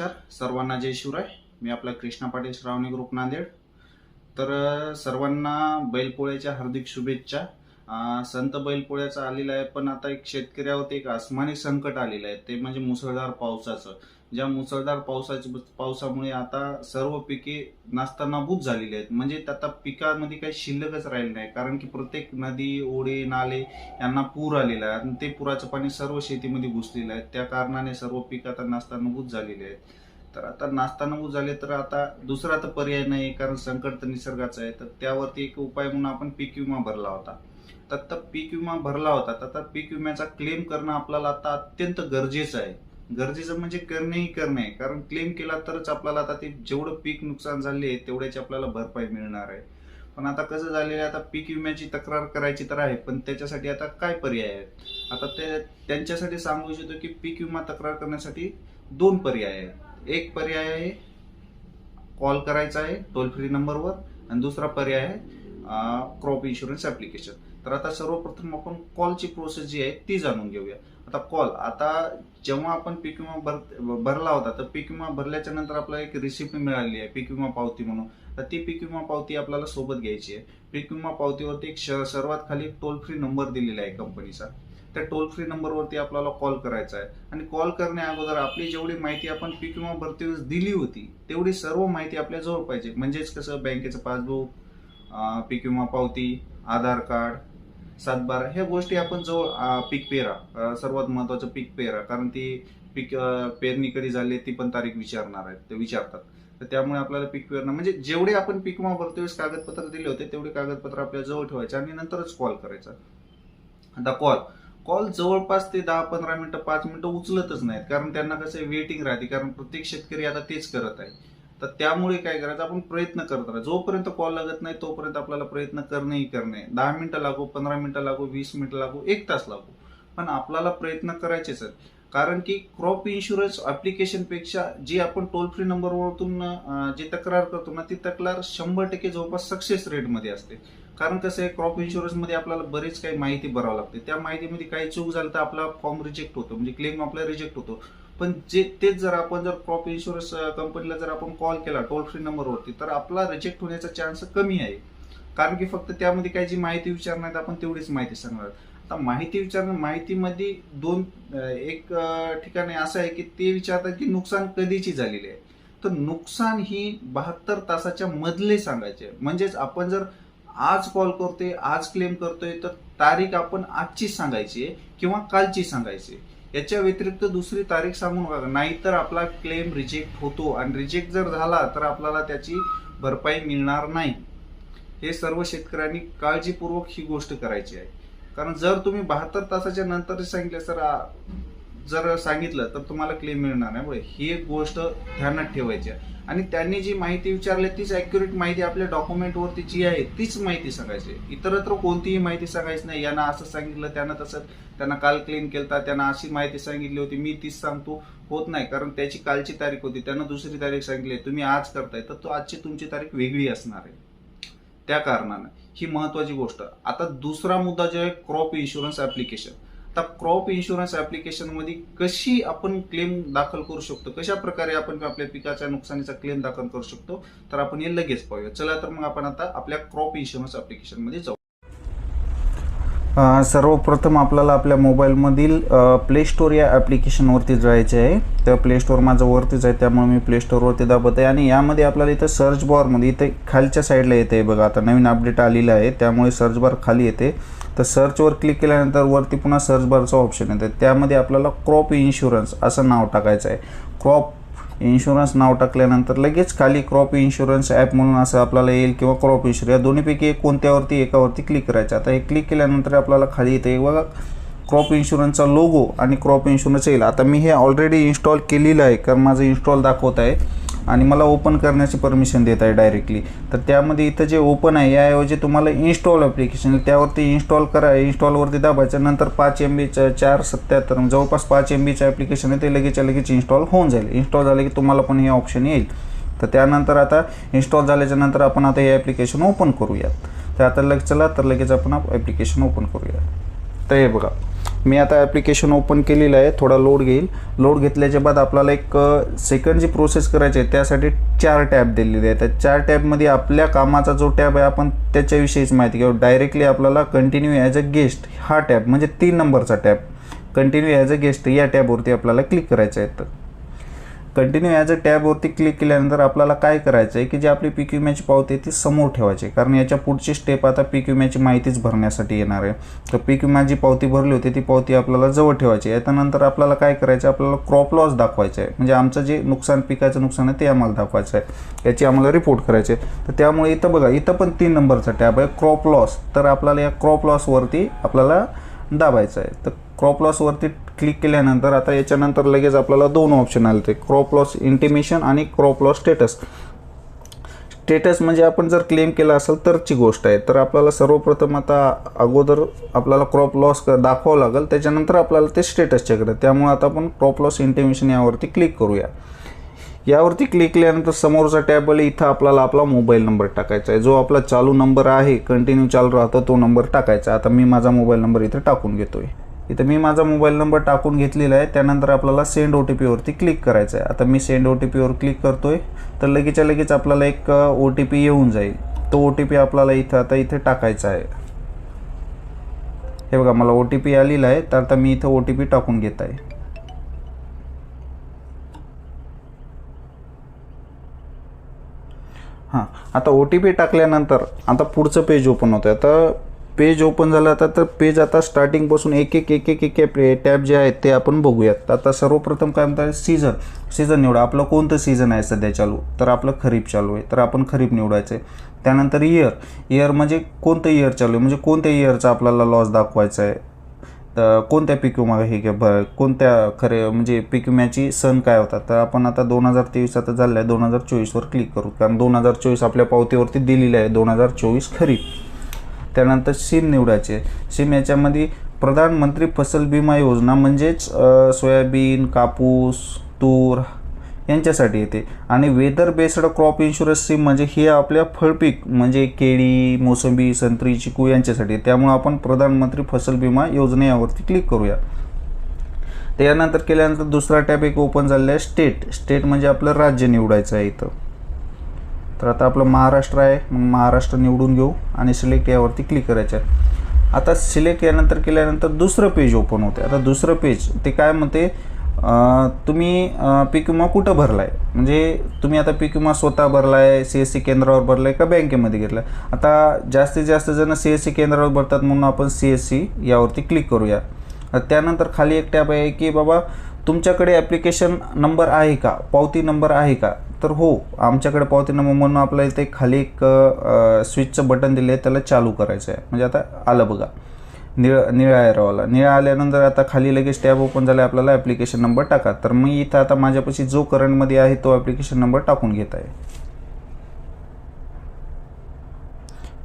नमस्कार. सर्वांना जय शिवराय. मी आपला कृष्णा पाटील श्रावणी ग्रुप नांदेड. तर सर्वांना बैलपोळ्याच्या हार्दिक शुभेच्छा. संत बैलपोळ्याचा आलेला आहे पण आता एक शेतकऱ्यावरती एक आसमानी संकट आलेलं आहे. ते म्हणजे मुसळधार पावसाचं. ज्या मुसळधार पावसाची पावसामुळे आता सर्व पिके नास्तानाभूत झालेली आहेत. म्हणजे आता पिकामध्ये काही शिल्लकच राहिले नाही. कारण की प्रत्येक नदी ओढे नाले यांना पूर आलेला आहे. आणि ते पुराचं पाणी सर्व शेतीमध्ये घुसलेलं आहे. त्या कारणाने सर्व पीक आता नास्तानाभूत झालेले आहेत. तर आता नास्तानाभूत झाले तर आता दुसरा तर पर्याय नाही कारण संकट तर निसर्गाचं आहे. तर त्यावरती एक उपाय म्हणून आपण पीक विमा भरला होता. तर पीक विमा भरला होता. तर आता पीक विम्याचा क्लेम करणं आपल्याला आता अत्यंत गरजेचं आहे. गरजेचं म्हणजे करणेही करणे. कारण क्लेम केला तरच आपल्याला आता ते जेवढं पीक नुकसान झाले आहे तेवढ्याची आपल्याला भरपाई मिळणार आहे. पण आता कसं झालेलं आहे आता पीक विम्याची तक्रार करायची तर आहे पण त्याच्यासाठी आता काय पर्याय आहेत? आता ते त्यांच्यासाठी सांगू इच्छितो की पीक विमा तक्रार करण्यासाठी दोन पर्याय आहेत. एक पर्याय आहे कॉल करायचा आहे टोल फ्री नंबरवर आणि दुसरा पर्याय आहे क्रॉप इन्शुरन्स ऍप्लिकेशन तर आता सर्वप्रथम आपण कॉलची प्रोसेस जी आहे ती जाणून घेऊया. आता कॉल आता जेव्हा आपण पीक विमा भर भरला होता तर पीक विमा भरल्याच्या नंतर आपल्याला एक रिसिप्ट मिळाली आहे पीक विमा पावती म्हणून. तर ती पीक विमा पावती आपल्याला सोबत घ्यायची आहे. पीक विमा पावतीवरती एक श- सर्वात खाली टोल फ्री नंबर दिलेला आहे कंपनीचा त्या टोल फ्री नंबरवरती आपल्याला कॉल करायचा आहे. आणि कॉल करण्या अगोदर आपली जेवढी माहिती आपण पीक विमा भरतीवर दिली होती तेवढी सर्व माहिती आपल्याजवळ पाहिजे. म्हणजेच कसं बँकेचं पासबुक पीक विमा पावती आधार कार्ड सातबारा. ह्या गोष्टी आपण जवळ पीक पेरा. सर्वात महत्वाचं पीक पेरा. कारण ती पीक पेरणी कधी झाली ती पण तारीख विचारणार आहेत. ते विचारतात. तर त्यामुळे आपल्याला पीक पेरणं म्हणजे जेवढे आपण पीक विमा भरते वेळेस कागदपत्र दिले होते तेवढे कागदपत्र आपल्या जवळ ठेवायचे आणि नंतरच कॉल करायचा. आता कॉल कॉल जवळपास ते दहा पंधरा मिनिटं पाच मिनिटं उचलतच नाहीत. कारण त्यांना कसं वेटिंग राहते. कारण प्रत्येक शेतकरी आता तेच करत आहे. तर त्यामुळे काय करायचं आपण प्रयत्न करत राहा. जोपर्यंत कॉल लागत नाही तोपर्यंत आपल्याला प्रयत्न करणेही करणे. दहा मिनिटं लागू पंधरा मिनिटं लागू वीस मिनिटं लागू एक तास लागू. पण आपल्याला प्रयत्न करायचेच आहेत. कारण की क्रॉप इन्शुरन्स ऍप्लिकेशनपेक्षा जी आपण टोल फ्री नंबरवरतून जी तक्रार करतो ना ती तक्रार शंभर टक्के जवळपास सक्सेस रेटमध्ये असते. कारण कसं आहे क्रॉप इन्शुरन्समध्ये आपल्याला बरेच काही माहिती भरावं लागते. त्या माहितीमध्ये काही चूक झाली तर आपला फॉर्म रिजेक्ट होतो. म्हणजे क्लेम आपला रिजेक्ट होतो. पण जे तेच जर आपण जर क्रॉप इन्शुरन्स कंपनीला जर आपण कॉल केला टोल फ्री नंबरवरती तर आपला रिजेक्ट होण्याचा चान्स कमी आहे. कारण की फक्त त्यामध्ये काही जी माहिती विचारणार आपण तेवढीच माहिती सांगणार आता माहिती विचारणं माहितीमध्ये दोन एक ठिकाणी असं आहे की ते विचारतात की नुकसान कधीची झालेली आहे. तर नुकसान ही बहात्तर तासाच्या मधले सांगायचे. म्हणजेच आपण जर आज कॉल करतोय आज क्लेम करतोय तर तारीख आपण आजची सांगायची आहे किंवा कालची सांगायची याच्या व्यतिरिक्त दुसरी तारीख सांगू नका नाहीतर आपला क्लेम रिजेक्ट होतो. आणि रिजेक्ट जर झाला तर आपल्याला त्याची भरपाई मिळणार नाही. हे सर्व शेतकऱ्यांनी काळजीपूर्वक ही गोष्ट करायची आहे. कारण जर तुम्ही बहात्तर तासाच्या नंतर सांगितले सर जर सांगितलं तर तुम्हाला क्लेम मिळणार नाही. ही एक गोष्ट ध्यानात ठेवायची आहे. आणि त्यांनी जी माहिती विचारली तीच ॲक्युरेट माहिती आपल्या डॉक्युमेंटवरती जी आहे तीच माहिती सांगायची इतरत्र कोणतीही माहिती सांगायची नाही. यांना असं सांगितलं त्यांना तसं त्यांना काल क्लेम केलता त्यांना अशी माहिती सांगितली होती मी तीच सांगतो होत नाही. कारण त्याची कालची तारीख होती त्यांना दुसरी तारीख सांगितली. तुम्ही आज करताय तर तो आजची तुमची तारीख वेगळी असणार आहे. त्या कारणानं ही महत्वाची गोष्ट. आता दुसरा मुद्दा जो आहे क्रॉप इन्शुरन्स ऍप्लिकेशन आता क्रॉप इन्शुरन्स ऍप्लिकेशनमध्ये कशी आपण क्लेम दाखल करू शकतो? कशा प्रकारे आपण आपल्या पिकाच्या नुकसानीचा क्लेम दाखल करू शकतो? तर आपण हे लगेच पाहूया. चला तर मग आपण आता आपल्या क्रॉप इन्शुरन्स ऍप्लिकेशनमध्ये जाऊ. सर्वप्रथम आपल्याला आपल्या मोबाईलमधील प्ले स्टोर या ॲप्लिकेशनवरती जायचे आहे. तर प्ले स्टोर माझं वरतीच आहे त्यामुळे मी प्ले स्टोरवरती दाबत आहे. आणि यामध्ये आपल्याला इथं सर्च बारमध्ये इथे खालच्या साईडला येते बघा. आता नवीन अपडेट आलेलं आहे त्यामुळे सर्च बार खाली येते. तर सर्चवर क्लिक केल्यानंतर वरती पुन्हा सर्च बारचा ऑप्शन येतं. त्यामध्ये आपल्याला क्रॉप इन्शुरन्स असं नाव टाकायचं आहे. क्रॉप इन्शुरन्स नाव टाकल्यानंतर लगेच खाली क्रॉप इन्शुरन्स ॲप म्हणून असं आपल्याला येईल किंवा क्रॉप इन्शुरन्स या दोन्हीपैकी एक कोणत्यावरती एकावरती क्लिक करायचं. आता हे क्लिक केल्यानंतर आपल्याला खाली येते. बघा क्रॉप इन्शुरन्सचा लोगो आणि क्रॉप इन्शुरन्स येईल. आता मी हे ऑलरेडी इन्स्टॉल केलेलं आहे कारण माझं इन्स्टॉल दाखवत आहे. आणि मला ओपन करण्याची परमिशन देत आहे डायरेक्टली तर त्यामध्ये इथं जे ओपन आहे याऐवजी तुम्हाला इन्स्टॉल ॲप्लिकेशन त्यावरती इन्स्टॉल करा इन्स्टॉलवरती दाबायचं नंतर पाच एम बीचं चार सत्याहत्तर म्हणजे जवळपास पाच एम बीचं ॲप्लिकेशन आहे ते लगेचच्या लगेच इन्स्टॉल होऊन जाईल. इन्स्टॉल झालं की तुम्हाला पण हे ऑप्शन येईल. तर त्यानंतर आता इन्स्टॉल झाल्याच्यानंतर आपण आता हे ॲप्लिकेशन ओपन करूयात. तर आता लगेच चला तर लगेच आपण ॲप्लिकेशन ओपन करूया तर हे बघा. मी आता ॲप्लिकेशन ओपन केलेलं आहे. थोडा लोड घेईल. लोड घेतल्याच्या बाद आपल्याला एक सेकंड जी प्रोसेस करायची आहे त्यासाठी चार टॅब दिलेले आहेत. त्या चार टॅबमध्ये आपल्या कामाचा जो टॅब आहे आपण त्याच्याविषयीच माहिती घेऊ. डायरेक्टली आपल्याला कंटिन्यू ॲज अ गेस्ट हा टॅब म्हणजे तीन नंबरचा tab continue as a guest या टॅबवरती आपल्याला क्लिक करायचं आहे. तर कंटिन्यू ॲज अ टॅबवरती क्लिक केल्यानंतर आपल्याला काय करायचं आहे की जी आपली पीक विम्याची पावती आहे ती समोर ठेवायची. कारण याच्या पुढची स्टेप आता पीक विम्याची माहितीच भरण्यासाठी येणार आहे. तर पीक विमा जी पावती भरली होती ती पावती आपल्याला जवळ ठेवायची आहे. त्यानंतर आपल्याला काय करायचं आहे आपल्याला क्रॉप लॉस दाखवायचं आहे. म्हणजे आमचं जे नुकसान पिकाचं नुकसान आहे ते आम्हाला दाखवायचं आहे. याची आम्हाला रिपोर्ट करायची आहे. तर त्यामुळे इथं बघा इथं पण तीन नंबरचा टॅब आहे. क्रॉप लॉस तर आपल्याला या क्रॉप लॉसवरती आपल्याला दाबायचं आहे. तर क्रॉप लॉसवरती क्लिक केल्यानंतर आता याच्यानंतर लगेच आपल्याला दोन ऑप्शन आले ते. क्रॉप लॉस इंटिमेशन आणि क्रॉप लॉस स्टेटस स्टेटस म्हणजे आपण जर क्लेम केला असेल तरची गोष्ट आहे. तर आपल्याला सर्वप्रथम आता अगोदर आपल्याला क्रॉप लॉस क दाखवावं लागेल. त्याच्यानंतर आपल्याला ते स्टेटस चेक करायचं त्यामुळे आता आपण क्रॉप लॉस इंटिमेशन यावरती क्लिक करूया. यावरती क्लिक केल्यानंतर समोरचा टॅब आहे. इथं आपल्याला आपला मोबाईल नंबर टाकायचा आहे. जो आपला चालू नंबर आहे कंटिन्यू चालू राहतो तो नंबर टाकायचा आता मी माझा मोबाईल नंबर इथं टाकून घेतो आहे इथं मी माझा मोबाईल नंबर टाकून घेतलेला आहे. त्यानंतर आपल्याला सेंड ओ टी पीवरती क्लिक करायचं आहे आता मी सेंड ओ टी पीवर क्लिक करतो आहे तर लगेचच्या लगेच आपल्याला एक ओ टी पी येऊन जाईल. तो ओ टी पी आपल्याला इथं आता इथे टाकायचा आहे. हे बघा मला ओ टी पी आलेला आहे. तर आता मी इथं ओ टी पी टाकून घेत आहे. हां. आता ओ टी पी टाकल्यानंतर आता पुढचं पेज ओपन होतं आता पेज ओपन झालं आता तर पेज आता स्टार्टिंगपासून एक एक एक एक एक टॅब जे आहेत ते आपण बघूयात. आता सर्वप्रथम काय म्हणतात सीझन सीझन निवडा. आपलं कोणतं सीझन आहे सध्या चालू? तर आपलं खरीप चालू आहे. तर आपण खरीप निवडायचं आहे त्यानंतर इयर इयर म्हणजे कोणतं इयर चालू आहे? म्हणजे कोणत्या इयरचा आपल्याला लॉस दाखवायचा आहे तर कोणत्या पीक विमा हे घ्या बरं. कोणत्या खरे म्हणजे पीक विम्याची सण काय होता? तर आपण आता दोन हजार तेवीस आता झालं आहे दोन हजार चोवीसवर क्लिक करू. कारण दोन हजार चोवीस आपल्या पावतीवरती दिलेलं आहे. दोन हजार चोवीस खरीप. त्यानंतर सिम निवडायचे. सिम याच्यामध्ये प्रधानमंत्री फसल विमा योजना म्हणजेच सोयाबीन कापूस तूर यांच्यासाठी येते. आणि weather based crop insurance scheme म्हणजे हे आपल्या फळपीक म्हणजे केळी मोसंबी संत्री चिकू यांच्यासाठी आहे. त्यामुळे आपण प्रधानमंत्री फसल विमा योजना यावरती क्लिक करूया. त्यानंतर केल्यानंतर दुसरा टॅब एक ओपन झालेला आहे स्टेट. स्टेट म्हणजे आपलं राज्य निवडायचं आहे इथं. तर आता आपलं महाराष्ट्र आहे मग महाराष्ट्र निवडून घेऊ आणि सिलेक्ट यावरती क्लिक करायचं आहे आता सिलेक्ट यानंतर केल्यानंतर दुसरं पेज ओपन होते आता दुसरं पेज ते काय म्हणते तुम्ही पीक विमा कुठं भरला आहे म्हणजे तुम्ही आता पीक विमा स्वतः भरला आहे सी एस सी केंद्रावर भरला आहे का बँकेमध्ये घेतला आता जास्तीत जास्त जण सी एस सी केंद्रावर भरतात म्हणून आपण सी एस सी यावरती क्लिक करूया. त्यानंतर खाली एक टॅब आहे की बाबा तुमच्याकडे ॲप्लिकेशन नंबर आहे का? पावती नंबर आहे का? तर हो आमच्याकडे पावती नंबर म्हणून आपल्याला इथे खाली एक स्विचचं बटन दिलं आहे त्याला चालू करायचं आहे. म्हणजे आता आलं बघा. निळ निळा एरोवाला निळा आल्यानंतर आता खाली लगेच टॅब ओपन झाला आपल्याला ॲप्लिकेशन नंबर टाका. तर मी इथं आता माझ्यापाशी जो करंटमध्ये आहे तो ॲप्लिकेशन नंबर टाकून घेत आहे.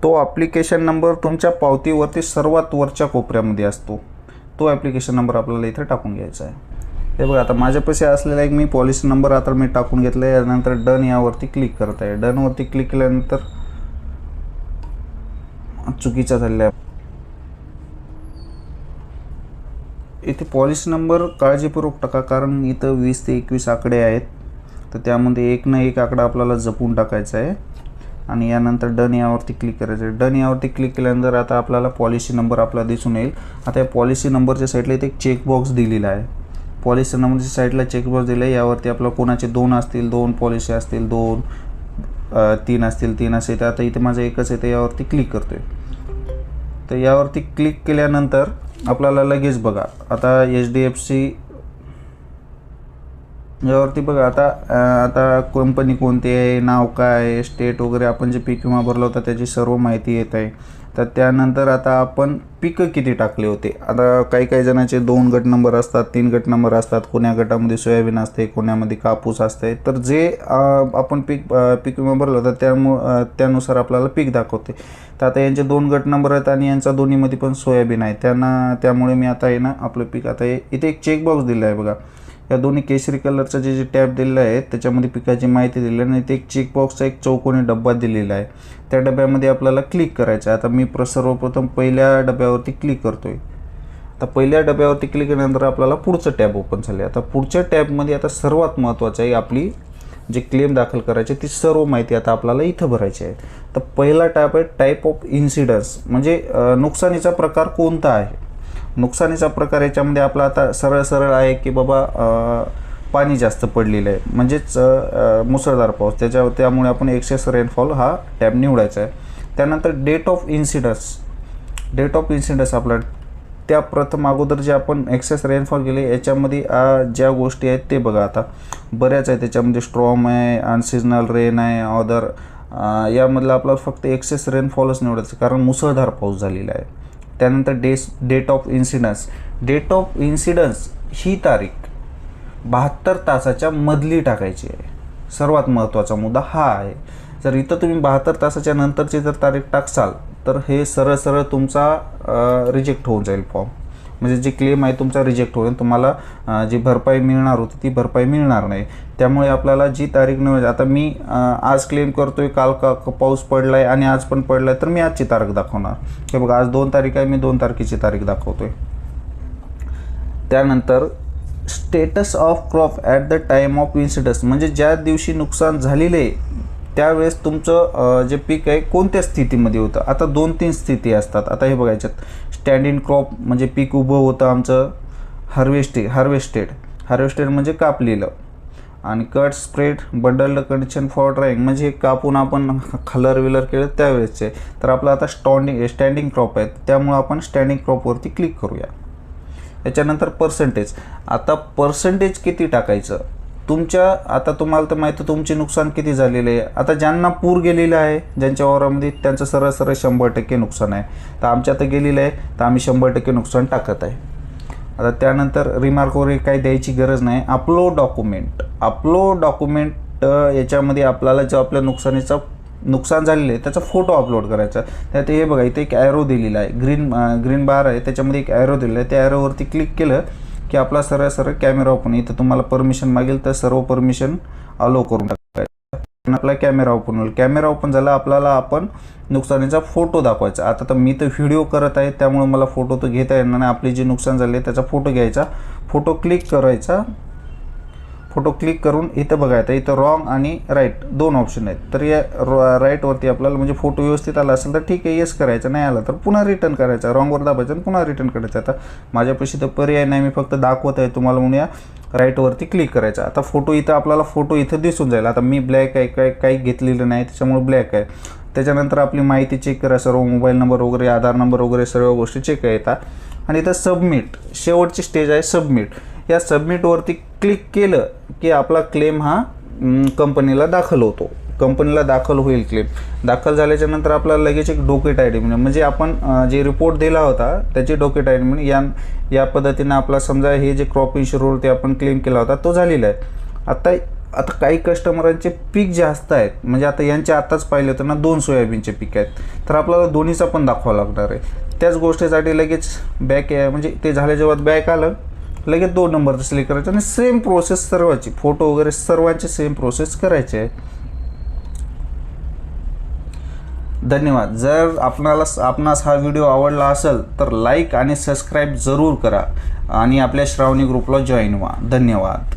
तो ॲप्लिकेशन नंबर तुमच्या पावतीवरती सर्वात वरच्या कोपऱ्यामध्ये असतो. तो ॲप्लिकेशन नंबर आपल्याला इथे टाकून घ्यायचा आहे. हे बघा आता माझ्यापाशी असलेला एक मी पॉलिसी नंबर आता मी टाकून घेतला आहे यानंतर डन यावरती क्लिक करत आहे डनवरती क्लिक केल्यानंतर चुकीचा झालेला इथे पॉलिसी नंबर काळजीपूर्वक टाका कारण इथं वीस ते एकवीस आकडे आहेत. तर त्यामध्ये एक ना एक आकडा आपल्याला जपून टाकायचा आहे. आणि यानंतर डन यावरती क्लिक करायचं आहे. डन यावरती क्लिक केल्यानंतर आता आपल्याला पॉलिसी नंबर आपला दिसून येईल. आता या पॉलिसी नंबरच्या साईडला इथे एक चेकबॉक्स दिलेला आहे. पॉलिसी नंबरच्या साईडला चेकबॉक्स दिलं. आहे यावरती आपलं कोणाचे दोन असतील दोन पॉलिसी असतील दोन तीन असतील तीन असेल तर आता इथे माझं एकच आहे तर यावरती क्लिक करतो आहे तर यावरती क्लिक केल्यानंतर आपल्याला लगेच बघा. आता एच डी एफ सी यावरती बघा. आता आता कंपनी कोणती आहे नाव काय आहे स्टेट वगैरे आपण जे पीक विमा भरला होता त्याची सर्व माहिती येत आहे. तर त्यानंतर आता आपण पिकं किती टाकले होते? आता काही काही जणांचे दोन गट नंबर असतात तीन गट नंबर असतात. कोण्या गटामध्ये सोयाबीन असते कोण्यामध्ये कापूस असते. तर जे आपण पीक पीक विमा भरला होता त्यामुळं त्यानुसार आपल्याला पीक दाखवते. तर आता यांचे दोन गट नंबर आहेत आणि यांचा दोन्हीमध्ये पण सोयाबीन आहे. त्यांना त्यामुळे मी आता आहे ना आपलं पीक आता हे इथे एक चेकबॉक्स दिला आहे बघा. या दोन्ही केशरी कलरचं जे जे टॅब दिलेलं आहे त्याच्यामध्ये पिकाची माहिती दिली आहे आणि ते एक चेकबॉक्सचा एक चौकोनी डब्बा दिलेला आहे. त्या डब्यामध्ये आपल्याला क्लिक करायचं आहे. आता मी प्र सर्वप्रथम पहिल्या डब्यावरती क्लिक करतो आहे आता पहिल्या डब्यावरती क्लिक केल्यानंतर आपल्याला पुढचं टॅब ओपन झाले आता पुढच्या टॅबमध्ये आता सर्वात महत्त्वाचं आहे आपली जे क्लेम दाखल करायचे ती सर्व माहिती आता आपल्याला इथं भरायची आहे. तर पहिला टॅप आहे टाईप ऑफ इन्सिडन्स म्हणजे नुकसानीचा प्रकार कोणता आहे? नुकसानीचा प्रकार याच्यामध्ये आपला आता सरळ सरळ आहे की बाबा पाणी जास्त पडलेलं आहे. म्हणजेच मुसळधार पाऊस. त्याच्या त्यामुळे आपण एक्सेस रेनफॉल हा टॅब निवडायचा आहे. त्यानंतर date of incidence date of incidence आपला त्या प्रथम अगोदर जे आपण एक्सेस रेनफॉल केले याच्यामध्ये ज्या गोष्टी आहेत ते बघा आता. बऱ्याच आहे त्याच्यामध्ये स्ट्रॉम आहे अनसिजनल रेन आहे ऑदर यामधलं आपल्याला फक्त एक्सेस रेनफॉलच निवडायचं कारण मुसळधार पाऊस झालेला आहे. त्यानंतर डेस date of incidence date of incidence ही तारीख बहात्तर तासाच्या मधली टाकायची आहे. सर्वात महत्त्वाचा मुद्दा हा आहे. जर इथं तुम्ही बहात्तर तासाच्या नंतरची जर तारीख टाकसाल तर हे सरळ सरळ तुमचा रिजेक्ट होऊन जाईल फॉर्म म्हणजे जे क्लेम आहे तुमचा रिजेक्ट होईल तुम्हाला जी भरपाई मिळणार होती ती भरपाई मिळणार नाही. त्यामुळे आपल्याला जी तारीख निवड आता मी आज क्लेम करतो आहे काल का पाऊस पडला आहे आणि आज पण पडला आहे तर मी आजची तारीख दाखवणार. हे बघा आज दोन तारीख आहे मी दोन तारखेची तारीख दाखवतो आहे त्यानंतर status of crop at the time of incidence म्हणजे ज्या दिवशी नुकसान झालेले आहे त्यावेळेस तुमचं जे पीक आहे कोणत्या स्थितीमध्ये होतं? आता दोन तीन स्थिती असतात. आता हे बघायच्यात स्टँडिंग क्रॉप म्हणजे पीक उभं होतं आमचं. हार्वेस्टे हार्वेस्टेड हार्वेस्टेड म्हणजे कापलेलं. आणि cut spread bundled condition for drying म्हणजे हे कापून आपण कलर विलर केलं त्यावेळेसचे. तर आपलं आता स्टॉन्डिंग स्टँडिंग क्रॉप आहेत. त्यामुळं आपण स्टँडिंग क्रॉपवरती क्लिक करूया. याच्यानंतर पर्सेंटेज आता पर्सेंटेज किती टाकायचं? तुमच्या आता तुम्हाला तर माहिती आहे तुमचे नुकसान किती झालेले आहे. आता ज्यांना पूर गेलेलं आहे ज्यांच्या वावरामध्ये त्यांचं सरळ सरळ शंभर टक्के नुकसान आहे. तर आमच्या आता गेलेलं आहे तर आम्ही शंभर टक्के नुकसान टाकत आहे. आता त्यानंतर रिमार्क वगैरे काही द्यायची गरज नाही. आपलो डॉक्युमेंट आपलो डॉक्युमेंट याच्यामध्ये आपल्याला जो आपल्या नुकसानीचा नुकसान झालेलं आहे त्याचा फोटो अपलोड करायचा. त्यात हे बघा इथे एक ॲरो दिलेला आहे. ग्रीन ग्रीन बार आहे त्याच्यामध्ये एक ॲरो दिलेला आहे. त्या ॲरोवरती क्लिक केलं की आपला सरळ सरळ कॅमेरा ओपन इथं तुम्हाला परमिशन मागेल तर सर्व परमिशन अलो करून टाकायचं. आपला कॅमेरा ओपन होईल. कॅमेरा ओपन झाला आपल्याला आपण नुकसानीचा फोटो दाखवायचा. आता तर मी तर व्हिडिओ करत आहे त्यामुळे मला फोटो तर घेता येणार नाही. आपली जे नुकसान झाले त्याचा फोटो घ्यायचा. फोटो क्लिक करायचा. फोटो क्लिक करून इथं बघायचं इथं रॉंग आणि राईट दोन ऑप्शन आहेत. तर या राईटवरती आपल्याला म्हणजे फोटो व्यवस्थित आला असेल तर ठीक आहे येस करायचं नाही आला तर पुन्हा रिटर्न करायचा. रॉंगवर दाबायचं आणि पुन्हा रिटर्न करायचं. आता माझ्यापाशी तर पर्याय नाही मी फक्त दाखवत आहे तुम्हाला म्हणून या राईटवरती क्लिक करायचा. आता फोटो इथं आपल्याला फोटो इथं दिसून जाईल. आता मी ब्लॅक आहे काय काही घेतलेलं नाही त्याच्यामुळे ब्लॅक आहे. त्याच्यानंतर आपली माहिती चेक करा सर्व मोबाईल नंबर वगैरे आधार नंबर वगैरे सर्व गोष्टी चेक येतात आणि इथं सबमिट शेवटची स्टेज आहे सबमिट या सबमिटवरती क्लिक केलं की आपला क्लेम हा कंपनीला दाखल होतो. कंपनीला दाखल होईल क्लेम दाखल झाल्याच्यानंतर आपल्याला लगेच एक डोकेट आय डी म्हणजे आपण जे रिपोर्ट दिला होता त्याची डोकेट आय डी मिळेल. या या पद्धतीनं आपला समजा हे जे क्रॉप इन्शुरवरती आपण क्लेम केला होता तो झालेला आहे. आता आता काही कस्टमरांचे पीक जास्त आहेत. म्हणजे आता यांचे आत्ताच पाहिले होतं ना दोन सोयाबीनचे पीक आहेत. तर आपल्याला दोन्हीचा पण दाखवावं लागणार आहे. त्याच गोष्टीसाठी लगेच बॅक म्हणजे ते झाल्याच्या जेव्हा बॅक आलं. लगेच दोन नंबरचं सिलेक्ट करायचं आणि सेम प्रोसेस सर्वांची. फोटो वगैरे सर्वांचे सेम प्रोसेस करायचे. आहे धन्यवाद. जर आपणाला आपणास हा व्हिडिओ आवडला असेल तर लाईक आणि सबस्क्राईब जरूर करा. आणि आपल्या श्रावणी ग्रुपला जॉईन व्हा. धन्यवाद.